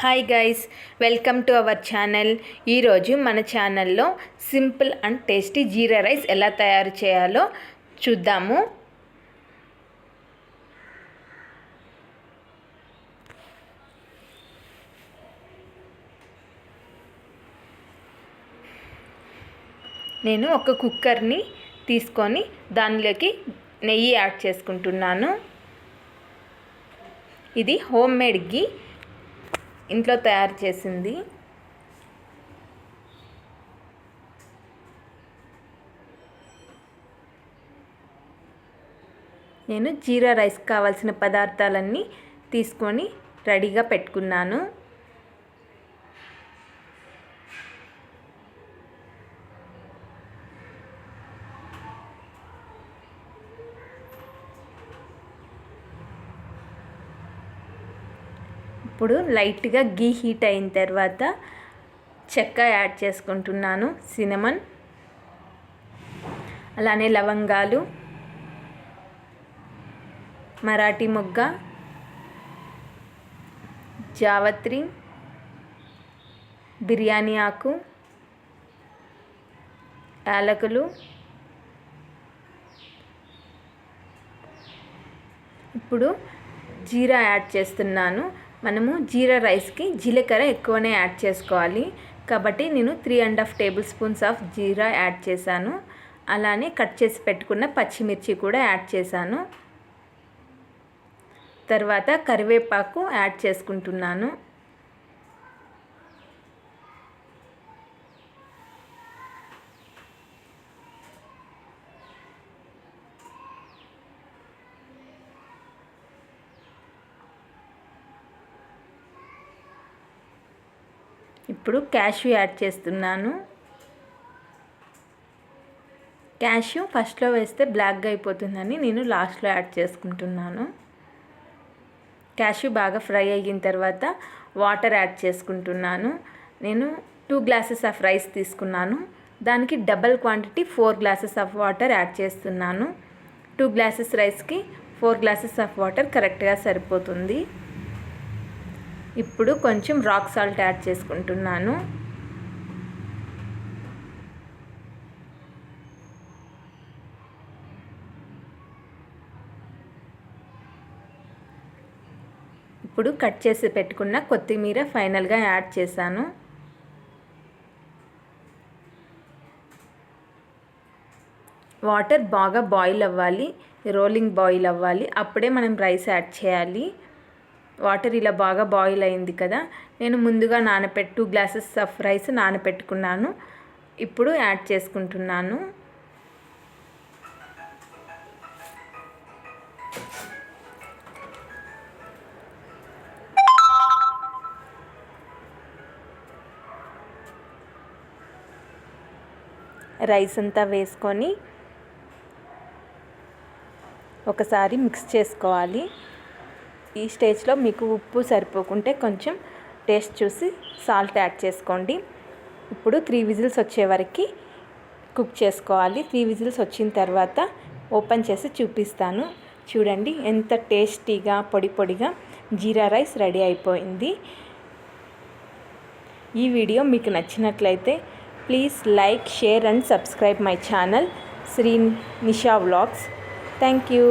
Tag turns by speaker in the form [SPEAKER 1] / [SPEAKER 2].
[SPEAKER 1] Hi guys welcome to our channel. ఈరోజు మన ఛానల్లో simple and tasty jeera rice ఎలా తయారు చేయాలో చూద్దాము. నేను ఒక కుక్కర్ని తీసుకొని దానిలోకి నెయ్యి యాడ్ చేసుకుంటున్నాను. ఇది హోమ్ మేడ్ గీ. ఇంట్లో తయారు చేసింది. నేను జీరా రైస్ కావాల్సిన పదార్థాలన్నీ తీసుకొని రెడీగా పెట్టుకున్నాను. ఇప్పుడు లైట్గా గీ హీట్ అయిన తర్వాత చెక్క యాడ్ చేసుకుంటున్నాను సినమన్. అలానే లవంగాలు మరాఠీ మొగ్గ జావత్రి బిర్యానీ ఆకు యాలకులు ఇప్పుడు జీరా యాడ్ చేస్తున్నాను. మనము జీరా రైస్కి జీలకర్ర ఎక్కువనే యాడ్ చేసుకోవాలి. కాబట్టి నేను three and half tablespoons of jeera add చేశాను. అలానే కట్ చేసి పెట్టుకున్న పచ్చిమిర్చి కూడా యాడ్ చేశాను. తర్వాత కరివేపాకు యాడ్ చేసుకుంటున్నాను. ఇప్పుడు క్యాష్యూ యాడ్ చేస్తున్నాను. క్యాష్యూ ఫస్ట్లో వేస్తే బ్లాక్గా అయిపోతుందని నేను లాస్ట్లో యాడ్ చేసుకుంటున్నాను. క్యాష్యూ బాగా ఫ్రై అయిన తర్వాత వాటర్ యాడ్ చేసుకుంటున్నాను. నేను టూ గ్లాసెస్ ఆఫ్ రైస్ తీసుకున్నాను. దానికి double quantity four glasses of water add చేస్తున్నాను. టూ గ్లాసెస్ రైస్కి ఫోర్ గ్లాసెస్ ఆఫ్ వాటర్ కరెక్ట్గా సరిపోతుంది. ఇప్పుడు కొంచెం రాక్ సాల్ట్ యాడ్ చేసుకుంటున్నాను. ఇప్పుడు కట్ చేసి పెట్టుకున్న కొత్తిమీర ఫైనల్గా యాడ్ చేశాను. వాటర్ బాగా బాయిల్ అవ్వాలి రోలింగ్ బాయిల్ అవ్వాలి అప్పుడే మనం రైస్ యాడ్ చేయాలి. వాటర్ ఇలా బాగా బాయిల్ అయింది కదా నేను ముందుగా నానపెట్టు టూ గ్లాసెస్ ఆఫ్ రైస్ నానపెట్టుకున్నాను. ఇప్పుడు యాడ్ చేసుకుంటున్నాను. రైస్ అంతా వేసుకొని ఒకసారి మిక్స్ చేసుకోవాలి. ఈ స్టేజ్లో మీకు ఉప్పు సరిపోకుంటే కొంచెం టేస్ట్ చూసి సాల్ట్ యాడ్ చేసుకోండి. ఇప్పుడు త్రీ విజిల్స్ వచ్చే వరకు కుక్ చేసుకోవాలి. త్రీ విజిల్స్ వచ్చిన తర్వాత ఓపెన్ చేసి చూపిస్తాను. చూడండి ఎంత టేస్టీగా పొడి పొడిగా జీరా రైస్ రెడీ అయిపోయింది. ఈ వీడియో మీకు నచ్చినట్లయితే please like share and subscribe my channel. Sri Nisha vlogs. Thank you.